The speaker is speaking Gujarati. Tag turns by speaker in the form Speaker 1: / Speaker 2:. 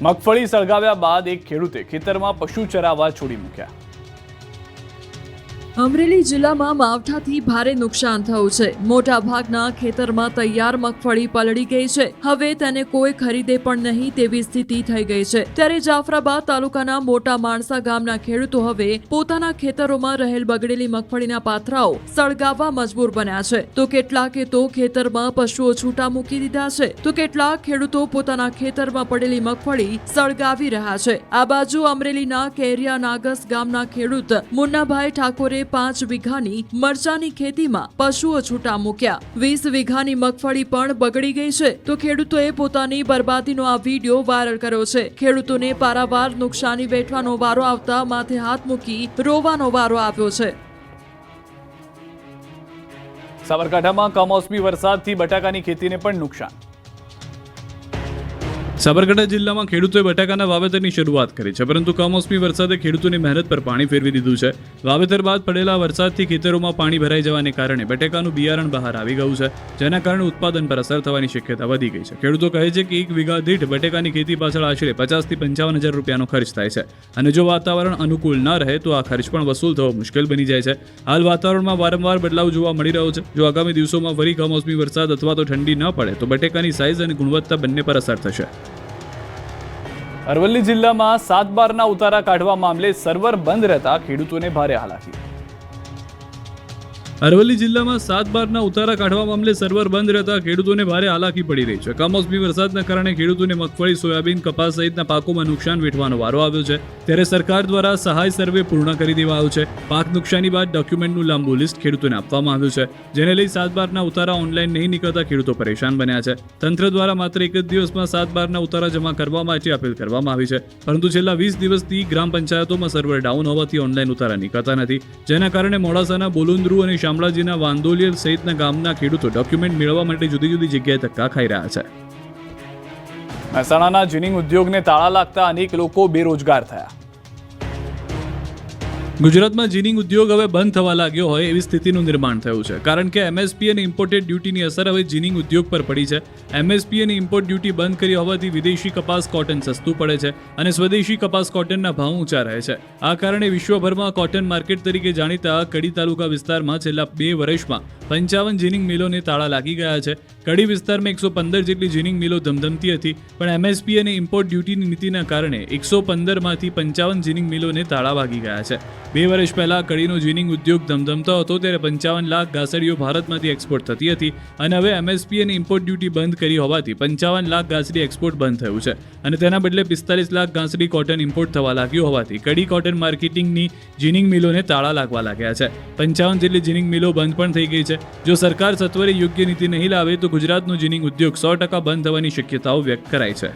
Speaker 1: મગફળી સળગાવ્યા બાદ એક ખેડૂતે ખેતરમાં પશુ ચરાવવા છોડી મૂક્યા.
Speaker 2: અમરેલી જિલ્લામાં માવઠાથી ભારે નુકસાન થયું છે. મોટા ભાગના ખેતરમાં તૈયાર મગફળી પલળી ગઈ છે. હવે તેને કોઈ ખરીદે પણ નહીં તેવી સ્થિતિ થઈ ગઈ છે. ત્યારે જાફરાબાદ તાલુકાના મોટા માણસા ગામના ખેડૂતો હવે પોતાના ખેતરોમાં રહેલ બગડેલી મગફળીના પાથરાઓ સળગાવવા મજબૂર બન્યા છે. તો કેટલાકે તો ખેતરમાં પશુઓ છૂટા મૂકી દીધા છે. તો કેટલાક ખેડૂતો પોતાના ખેતરમાં પડેલી મગફળી સળગાવી રહ્યા છે. આ બાજુ અમરેલીના કેરિયા નાગસ ગામના ખેડૂત મુન્નાભાઈ ઠાકોરે પાંચ વીઘાની મરચાની ખેતીમાં પશુઓ છૂટા મૂક્યા. વીસ વીઘાની મગફળી પણ બગડી ગઈ છે. તો ખેડૂતોએ પોતાની બરબાદીનો આ વીડિયો વાયરલ કર્યો છે. ખેડૂતોને પારાવાર નુકસાની વેઠવાનો વારો આવતા માથે હાથ મૂકી રોવાનો વારો આવ્યો છે.
Speaker 1: સાબરકાંઠામાં કમોસમી વરસાદથી બટાકાની ખેતીને પણ નુકસાન.
Speaker 3: સાબરકાંઠા જિલ્લામાં ખેડૂતોએ બટાકાના વાવેતરની શરૂઆત કરી છે, પરંતુ કમોસમી વરસાદે ખેડૂતોની મહેનત પર પાણી ફેરવી દીધું છે. વાવેતર બાદ પડેલા વરસાદથી ખેતરોમાં પાણી ભરાઈ જવાને કારણે બટાકાનું બિયારણ બહાર આવી ગયું છે, જેના કારણે ઉત્પાદન પર અસર થવાની શક્યતા વધી ગઈ છે. ખેડૂતો કહે છે કે એક વીઘા દીઠ બટેકાની ખેતી પાછળ આશરે પચાસથી પંચાવન હજાર રૂપિયાનો ખર્ચ થાય છે અને જો વાતાવરણ અનુકૂળ ન રહે તો આ ખર્ચ પણ વસૂલ થવો મુશ્કેલ બની જાય છે. હાલ વાતાવરણમાં વારંવાર બદલાવ જોવા મળી રહ્યો છે. જો આગામી દિવસોમાં ફરી કમોસમી વરસાદ અથવા તો ઠંડી ન પડે તો બટેકાની સાઇઝ અને ગુણવત્તા બંને પર અસર થશે.
Speaker 1: અરવલ્લી જિલ્લામાં સાત બારના ઉતારા કાઢવા મામલે સર્વર બંધ રહેતા ખેડૂતોને ભારે હાલાકી.
Speaker 3: અરવલ્લી જિલ્લામાં સાત બારના ઉતારા કાઢવા મામલે સર્વર બંધ રહેતા ખેડૂતોને ભારે હાલાકી પડી રહી છે. કમોસમી વરસાદના કારણે ખેડૂતોને મગફળી, સોયાબીન, કપાસ સહિતના પાકોમાં નુકસાન વેઠવાનો વારો આવ્યો છે. ત્યારે સરકાર દ્વારા સહાય સર્વે પૂર્ણ કરી દેવાયો છે. પાક નુકસાની બાદ ડોક્યુમેન્ટનું લાંબુ લિસ્ટ ખેડૂતોને આપવામાં આવ્યું છે. જેને લઈ સાત બારના ઉતારા ઓનલાઈન નહીં નીકળતા ખેડૂતો પરેશાન બન્યા છે. તંત્ર દ્વારા માત્ર એક જ દિવસમાં સાત બારના ઉતારા જમા કરવા માટે અપીલ કરવામાં આવી છે. પરંતુ છેલ્લા વીસ દિવસથી ગ્રામ પંચાયતોમાં સર્વર ડાઉન હોવાથી ઓનલાઈન ઉતારા નીકળતા નથી. જેના કારણે મોડાસાના બોલુંદ્રુ અને શામળાજીના વાંદોલિયર સહિતના ગામના ખેડૂતો ડોક્યુમેન્ટ મેળવવા માટે જુદી જુદી જગ્યાએ ધક્કા ખાઈ રહ્યા છે.
Speaker 1: મહેસાણાના જીનિંગ ઉદ્યોગને તાળા લાગતા અનેક લોકો બેરોજગાર થયા.
Speaker 3: ગુજરાતમાં જીનિંગ ઉદ્યોગ હવે બંધ થવા લાગ્યો હોય એવી સ્થિતિનું નિર્માણ થયું છે. કારણ કે એમએસપી અને ઇમ્પોર્ટેડ ડ્યુટીની અસર હવે જીનિંગ ઉદ્યોગ પર પડી છે. એમએસપી અને ઇમ્પોર્ટ ડ્યુટી બંધ કરી હોવાથી વિદેશી કપાસ કોટન સસ્તું પડે છે અને સ્વદેશી કપાસ કોટનના ભાવ ઊંચા રહે છે. આ કારણે વિશ્વભરમાં કોટન માર્કેટ તરીકે જાણીતા કડી તાલુકા વિસ્તારમાં છેલ્લા બે વર્ષમાં પંચાવન જીનિંગ મિલોને તાળા લાગી ગયા છે. કડી વિસ્તારમાં એકસો પંદર જેટલી જીનિંગ મિલો ધમધમતી હતી, પણ એમએસપી અને ઇમ્પોર્ટ ડ્યુટીની નીતિના કારણે એકસો પંદરમાંથી પંચાવન જીનિંગ મિલોને તાળા વાગી ગયા છે. બે વર્ષ પહેલાં કડીનો જીનિંગ ઉદ્યોગ ધમધમતો હતો, ત્યારે પંચાવન લાખ ઘાસડીઓ ભારતમાંથી એક્સપોર્ટ થતી હતી અને હવે એમએસપી અને ઇમ્પોર્ટ ડ્યુટી બંધ કરી હોવાથી પંચાવન લાખ ઘાસડી એક્સપોર્ટ બંધ થયું છે અને તેના બદલે પિસ્તાલીસ લાખ ઘાસડી કોટન ઇમ્પોર્ટ થવા લાગ્યું હોવાથી કડી કોટન માર્કેટિંગની જીનિંગ મિલોને તાળા લાગવા લાગ્યા છે. પંચાવન જેટલી જીનિંગ મિલો બંધ પણ થઈ ગઈ છે. જો સરકાર સત્વરે યોગ્ય નીતિ નહીં લાવે તો ગુજરાતનું જીનિંગ ઉદ્યોગ સો ટકા બંધ થવાની શક્યતાઓ વ્યક્ત કરાઈ છે.